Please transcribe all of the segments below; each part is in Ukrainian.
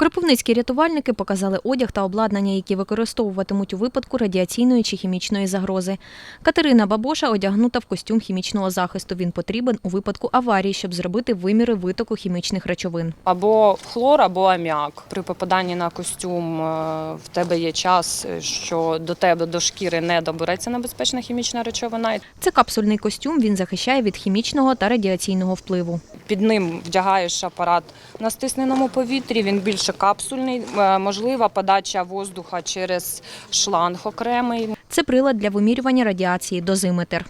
Кропивницькі рятувальники показали одяг та обладнання, які використовуватимуть у випадку радіаційної чи хімічної загрози. Катерина Бабоша одягнута в костюм хімічного захисту. Він потрібен у випадку аварії, щоб зробити виміри витоку хімічних речовин. Або хлор, або аміак. При попаданні на костюм е, в тебе є час, е, що до тебе до шкіри не добереться небезпечна хімічна речовина. Це капсульний костюм. Він захищає від хімічного та радіаційного впливу. Під ним вдягаєш апарат на стисненому повітрі. Він більше капсульний. Е, Можлива подача воздуха через шланг окремий. Це прилад для вимірювання радіації дозиметр.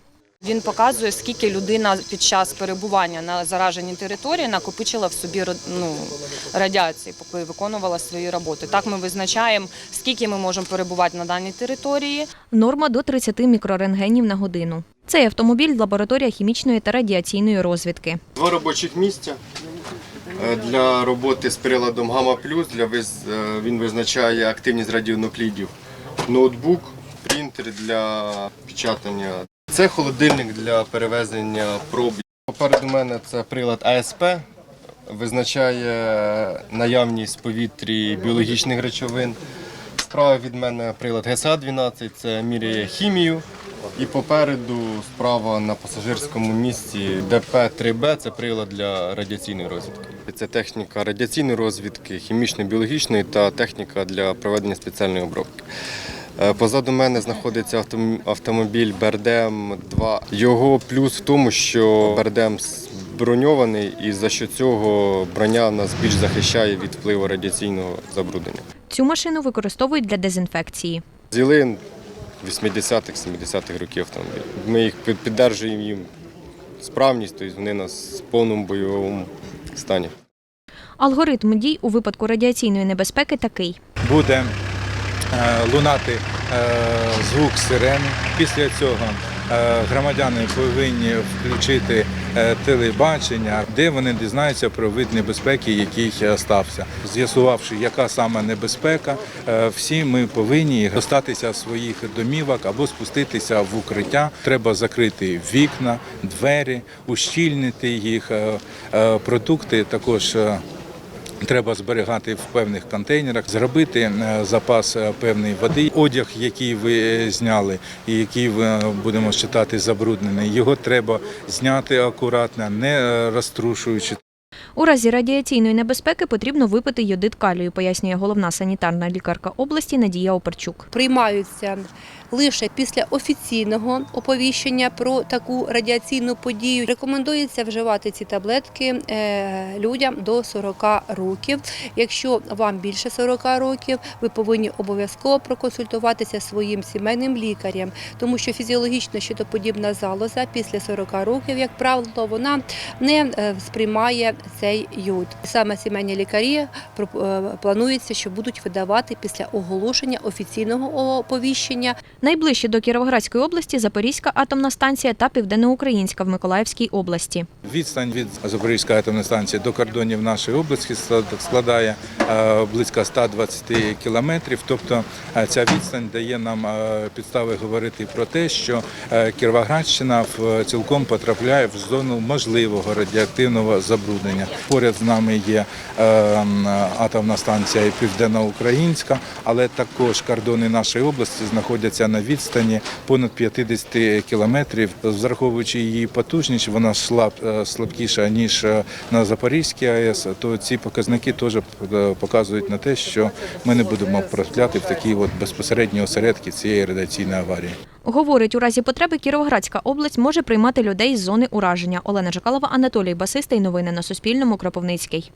Він показує, скільки людина під час перебування на зараженій території накопичила в собі ну, радіації, поки виконувала свої роботи. Так ми визначаємо, скільки ми можемо перебувати на даній території. Норма до 30 мікрорентгенів на годину. Цей автомобіль лабораторія хімічної та радіаційної розвідки. Два робочих місця для роботи з приладом Гамма Плюс. Е, він визначає активність радіонуклідів. Ноутбук, принтер для печатання. Це холодильник для перевезення проб. Попереду мене це прилад АСП. Визначає наявність в повітрі біологічних речовин. Справа від мене прилад ГСА-12, це міряє хімію. І попереду справа на пасажирському місці ДП-3Б це прилад для радіаційної розвідки. Це техніка радіаційної розвідки, хімічно-біологічної та техніка для проведення спеціальної обробки. Е, Позаду мене знаходиться автомобіль БРДМ-2. Його плюс в тому, що БРДМ броньований і за що цього броня нас більш захищає від впливу радіаційного забруднення. Цю машину використовують для дезінфекції. Зіли 80-х, 70-х років Там. Ми їх піддержуємо їм справність, тобто вони нас в повному бойовому стані. Алгоритм дій у випадку радіаційної небезпеки такий. буде е, лунати е, звук сирени. Після цього громадяни повинні включити е, телебачення, де вони дізнаються про вид небезпеки, який е, стався. З'ясувавши, яка саме небезпека, е, всі ми повинні достатися своїх домівок або спуститися в укриття. Треба закрити вікна, двері, ущільнити їх. Е, е, Продукти також. Треба зберігати в певних контейнерах, зробити е, запас е, певної води. Одяг, який ви е, зняли, і який ви будемо вважати забруднений, його треба зняти акуратно, не розтрушуючи. У разі радіаційної небезпеки потрібно випити йодит калію, пояснює головна санітарна лікарка області Надія Оперчук. приймаються лише після офіційного оповіщення про таку радіаційну подію. Рекомендується вживати ці таблетки е, людям до 40 років. Якщо вам більше 40 років, ви повинні обов'язково проконсультуватися своїм сімейним лікарем, тому що фізіологічно щитоподібна залоза після 40 років, як правило, вона не е, сприймає цей йод. Саме сімейні лікарі е, планується, що будуть видавати після оголошення офіційного оповіщення. Найближче до Кіровоградської області Запорізька атомна станція та Південноукраїнська в Миколаївській області. Відстань від Запорізької атомної станції до кордонів нашої області складає е, близько 120 кілометрів. Тобто е, ця відстань дає нам е, підстави говорити про те, що Кіровоградщина цілком потрапляє в зону можливого радіоактивного забруднення. Поряд з нами є атомна станція Південноукраїнська, але також кордони нашої області знаходяться на відстані понад 50 кілометрів. Враховуючи її потужність, вона слаб, е, слабкіша ніж е, на Запорізькій АЕС. То ці показники теж е, показують на те, що ми не будемо потрапляти в такі от безпосередні осередки цієї радіаційної аварії. Говорить, у разі потреби Кіровоградська область може приймати людей з зони ураження. Олена Жакалова, Анатолій Басистий. Новини на Суспільному. Кропивницький.